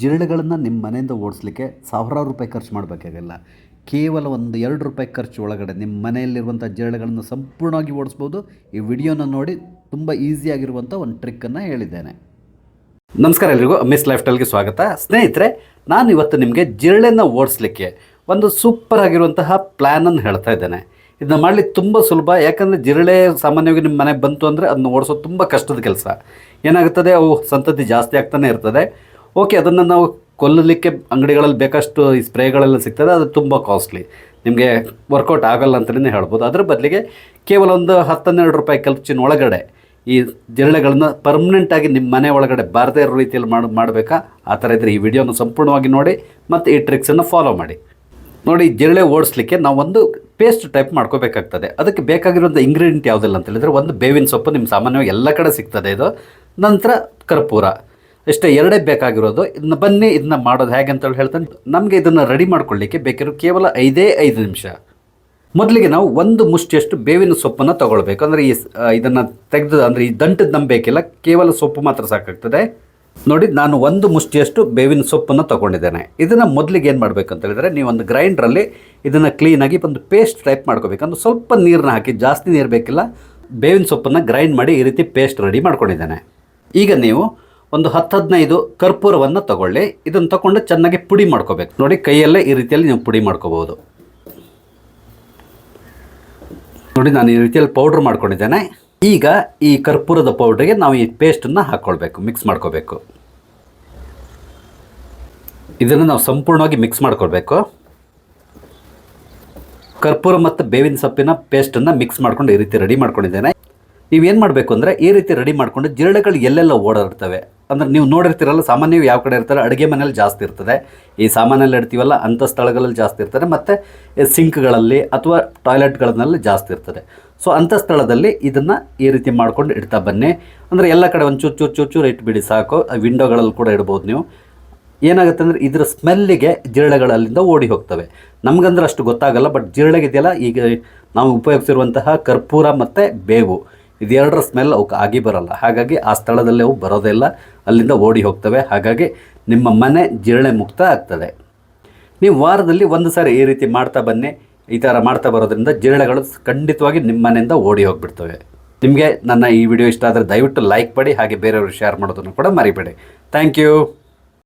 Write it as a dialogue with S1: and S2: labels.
S1: ಜಿರಳೆಗಳನ್ನು ನಿಮ್ಮ ಮನೆಯಿಂದ ಓಡಿಸ್ಲಿಕ್ಕೆ ಸಾವಿರಾರು ರೂಪಾಯಿ ಖರ್ಚು ಮಾಡಬೇಕಾಗಿಲ್ಲ. ಕೇವಲ ಒಂದು ಎರಡು ರೂಪಾಯಿ ಖರ್ಚು ಒಳಗಡೆ ನಿಮ್ಮ ಮನೆಯಲ್ಲಿರುವಂಥ ಜಿರಳೆಗಳನ್ನು ಸಂಪೂರ್ಣವಾಗಿ ಓಡಿಸ್ಬೋದು. ಈ ವಿಡಿಯೋನ ನೋಡಿ ತುಂಬ ಈಸಿಯಾಗಿರುವಂಥ ಒಂದು ಟ್ರಿಕ್ಕನ್ನು ಹೇಳಿದ್ದೇನೆ. ನಮಸ್ಕಾರ ಎಲ್ರಿಗೂ ಮಿಸ್ ಲೈಫ್ ಸ್ಟೈಲ್ಗೆ ಸ್ವಾಗತ. ಸ್ನೇಹಿತರೆ, ನಾನು ಇವತ್ತು ನಿಮಗೆ ಜಿರಳೆನ ಓಡಿಸ್ಲಿಕ್ಕೆ ಒಂದು ಸೂಪರ್ ಆಗಿರುವಂತಹ ಪ್ಲ್ಯಾನನ್ನು ಹೇಳ್ತಾ ಇದ್ದೇನೆ. ಇದನ್ನ ಮಾಡಲಿಕ್ಕೆ ತುಂಬ ಸುಲಭ, ಯಾಕಂದರೆ ಜಿರಳೆ ಸಾಮಾನ್ಯವಾಗಿ ನಿಮ್ಮ ಮನೆಗೆ ಬಂತು ಅಂದರೆ ಅದನ್ನ ಓಡಿಸೋದು ತುಂಬ ಕಷ್ಟದ ಕೆಲಸ. ಏನಾಗುತ್ತದೆ? ಅವು ಸಂತತಿ ಜಾಸ್ತಿ ಆಗ್ತಾನೆ ಇರ್ತದೆ. ಓಕೆ ಅದನ್ನು ನಾವು ಕೊಲ್ಲಲಿಕ್ಕೆ ಅಂಗಡಿಗಳಲ್ಲಿ ಬೇಕಷ್ಟು ಈ ಸ್ಪ್ರೇಗಳೆಲ್ಲ ಸಿಗ್ತದೆ, ಅದು ತುಂಬ ಕಾಸ್ಟ್ಲಿ ನಿಮಗೆ ವರ್ಕೌಟ್ ಆಗಲ್ಲ ಅಂತಲೇ ಹೇಳ್ಬೋದು. ಅದ್ರ ಬದಲಿಗೆ ಕೇವಲ ಒಂದು ಹತ್ತನ್ನೆರಡು ರೂಪಾಯಿ ಖರ್ಚಿನ ಒಳಗಡೆ ಈ ಜಿರಳೆಗಳನ್ನು ಪರ್ಮನೆಂಟಾಗಿ ನಿಮ್ಮ ಮನೆ ಒಳಗಡೆ ಬಾರದೇ ಇರೋ ರೀತಿಯಲ್ಲಿ ಮಾಡಿ, ಮಾಡಬೇಕಾ? ಆ ಥರ ಇದ್ದರೆ ಈ ವಿಡಿಯೋನ ಸಂಪೂರ್ಣವಾಗಿ ನೋಡಿ, ಮತ್ತು ಈ ಟ್ರಿಕ್ಸನ್ನು ಫಾಲೋ ಮಾಡಿ. ನೋಡಿ ಜಿರಳೆ ಓಡಿಸ್ಲಿಕ್ಕೆ ನಾವು ಒಂದು ಪೇಸ್ಟ್ ಟೈಪ್ ಮಾಡ್ಕೋಬೇಕಾಗ್ತದೆ. ಅದಕ್ಕೆ ಬೇಕಾಗಿರುವಂಥ ಇಂಗ್ರೀಡಿಯೆಂಟ್ ಯಾವುದಿಲ್ಲ ಅಂತ ಹೇಳಿದರೆ ಒಂದು ಬೇವಿನ ಸೊಪ್ಪು ನಿಮ್ಮ ಸಾಮಾನ್ಯವಾಗಿ ಎಲ್ಲ ಕಡೆ ಸಿಗ್ತದೆ ಇದು. ನಂತರ ಕರ್ಪೂರ. ಇಷ್ಟೇ ಎರಡೇ ಬೇಕಾಗಿರೋದು. ಇದನ್ನ ಬನ್ನಿ ಇದನ್ನ ಮಾಡೋದು ಹೇಗೆ ಅಂತೇಳಿ ಹೇಳ್ತಾನೆ. ನಮಗೆ ಇದನ್ನು ರೆಡಿ ಮಾಡ್ಕೊಳ್ಳಿಕ್ಕೆ ಬೇಕಿರೋ ಕೇವಲ ಐದೇ ಐದು ನಿಮಿಷ. ಮೊದಲಿಗೆ ನಾವು ಒಂದು ಮುಷ್ಟಿಯಷ್ಟು ಬೇವಿನ ಸೊಪ್ಪನ್ನು ತಗೊಳ್ಬೇಕು. ಅಂದರೆ ಈ ಇದನ್ನು ತೆಗೆದು, ಅಂದರೆ ಈ ದಂಟದ ನಂಬೇಕಿಲ್ಲ ಕೇವಲ ಸೊಪ್ಪು ಮಾತ್ರ ಸಾಕಾಗ್ತದೆ. ನೋಡಿ, ನಾನು ಒಂದು ಮುಷ್ಟಿಯಷ್ಟು ಬೇವಿನ ಸೊಪ್ಪನ್ನು ತಗೊಂಡಿದ್ದೇನೆ. ಇದನ್ನು ಮೊದಲಿಗೆ ಏನು ಮಾಡಬೇಕು ಅಂತ ಹೇಳಿದರೆ ನೀವು ಒಂದು ಗ್ರೈಂಡ್ರಲ್ಲಿ ಇದನ್ನು ಕ್ಲೀನಾಗಿ ಒಂದು ಪೇಸ್ಟ್ ಟೈಪ್ ಮಾಡ್ಕೋಬೇಕು. ಅಂದ್ರೆ ಸ್ವಲ್ಪ ನೀರನ್ನ ಹಾಕಿ, ಜಾಸ್ತಿ ನೀರು ಬೇಕಿಲ್ಲ, ಬೇವಿನ ಸೊಪ್ಪನ್ನು ಗ್ರೈಂಡ್ ಮಾಡಿ ಈ ರೀತಿ ಪೇಸ್ಟ್ ರೆಡಿ ಮಾಡ್ಕೊಂಡಿದ್ದೇನೆ. ಈಗ ನೀವು ಒಂದು ಹತ್ತು ಹದಿನೈದು ಕರ್ಪೂರವನ್ನು ತಗೊಳ್ಳಿ. ಇದನ್ನು ತಗೊಂಡು ಚೆನ್ನಾಗಿ ಪುಡಿ ಮಾಡ್ಕೋಬೇಕು. ನೋಡಿ, ಕೈಯಲ್ಲೇ ಈ ರೀತಿಯಲ್ಲಿ ನೀವು ಪುಡಿ ಮಾಡ್ಕೋಬಹುದು. ನೋಡಿ, ನಾನು ಈ ರೀತಿಯಲ್ಲಿ ಪೌಡ್ರ್ ಮಾಡ್ಕೊಂಡಿದ್ದೇನೆ. ಈಗ ಈ ಕರ್ಪೂರದ ಪೌಡ್ರಿಗೆ ನಾವು ಈ ಪೇಸ್ಟನ್ನು ಹಾಕ್ಕೊಳ್ಬೇಕು ಮಿಕ್ಸ್ ಮಾಡ್ಕೋಬೇಕು. ಇದನ್ನು ನಾವು ಸಂಪೂರ್ಣವಾಗಿ ಮಿಕ್ಸ್ ಮಾಡ್ಕೊಳ್ಬೇಕು. ಕರ್ಪೂರ ಮತ್ತು ಬೇವಿನ ಸೊಪ್ಪಿನ ಪೇಸ್ಟನ್ನು ಮಿಕ್ಸ್ ಮಾಡ್ಕೊಂಡು ಈ ರೀತಿ ರೆಡಿ ಮಾಡ್ಕೊಂಡಿದ್ದೇನೆ. ನೀವೇನು ಮಾಡಬೇಕು ಅಂದರೆ ಈ ರೀತಿ ರೆಡಿ ಮಾಡಿಕೊಂಡು ಜಿರಳೆಗಳು ಎಲ್ಲೆಲ್ಲ ಓಡಾಡ್ತವೆ. ಅಂದರೆ ನೀವು ನೋಡಿರ್ತೀರಲ್ಲ, ಸಾಮಾನ್ಯವಾಗಿ ಯಾವ ಕಡೆ ಇರ್ತಾರೆ, ಅಡುಗೆ ಮನೇಲಿ ಜಾಸ್ತಿ ಇರ್ತದೆ. ಈ ಸಾಮಾನಲ್ಲಿ ಇಡ್ತೀವಲ್ಲ, ಅಂಥ ಸ್ಥಳಗಳಲ್ಲಿ ಜಾಸ್ತಿ ಇರ್ತದೆ. ಮತ್ತು ಸಿಂಕ್ಗಳಲ್ಲಿ ಅಥವಾ ಟಾಯ್ಲೆಟ್ಗಳನ್ನೆಲ್ಲ ಜಾಸ್ತಿ ಇರ್ತದೆ. ಸೊ ಅಂಥ ಸ್ಥಳದಲ್ಲಿ ಇದನ್ನು ಈ ರೀತಿ ಮಾಡ್ಕೊಂಡು ಇಡ್ತಾ ಬನ್ನಿ. ಅಂದರೆ ಎಲ್ಲ ಕಡೆ ಒಂದು ಚೂರು ಚೂರು ಚೂರು ಚೂರು ಇಟ್ಬಿಡಿ ಸಾಕು. ವಿಂಡೋಗಳಲ್ಲಿ ಕೂಡ ಇಡ್ಬೋದು ನೀವು. ಏನಾಗುತ್ತೆ ಅಂದರೆ ಇದರ ಸ್ಮೆಲ್ಲಿಗೆ ಜಿರಳೆಗಳಲ್ಲಿಂದ ಓಡಿ ಹೋಗ್ತವೆ. ನಮಗಂದ್ರೆ ಅಷ್ಟು ಗೊತ್ತಾಗಲ್ಲ ಬಟ್ ಜಿರಳೆಗಿದೆಯಲ್ಲ, ಈಗ ನಾವು ಉಪಯೋಗಿಸಿರುವಂತಹ ಕರ್ಪೂರ ಮತ್ತು ಬೇವು. ಇದೆರಡರ ಸ್ಮೆಲ್ ಅವಕ್ಕೆ ಆಗಿ ಬರಲ್ಲ. ಹಾಗಾಗಿ ಆ ಸ್ಥಳದಲ್ಲಿ ಅವು ಬರೋದಿಲ್ಲ ಅಲ್ಲಿಂದ ಓಡಿ ಹೋಗ್ತವೆ. ಹಾಗಾಗಿ ನಿಮ್ಮ ಮನೆ ಜಿರಳೆ ಮುಕ್ತ ಆಗ್ತದೆ. ನೀವು ವಾರದಲ್ಲಿ ಒಂದು ಸಾರಿ ಈ ರೀತಿ ಮಾಡ್ತಾ ಬನ್ನಿ. ಈ ಥರ ಮಾಡ್ತಾ ಬರೋದ್ರಿಂದ ಜಿರಳೆಗಳು ಖಂಡಿತವಾಗಿ ನಿಮ್ಮ ಮನೆಯಿಂದ ಓಡಿ ಹೋಗಿಬಿಡ್ತವೆ. ನಿಮಗೆ ನನ್ನ ಈ ವಿಡಿಯೋ ಇಷ್ಟ ಆದರೆ ದಯವಿಟ್ಟು ಲೈಕ್ ಮಾಡಿ, ಹಾಗೆ ಬೇರೆಯವರು ಶೇರ್ ಮಾಡೋದನ್ನು ಕೂಡ ಮರಿಬೇಡಿ. Thank you.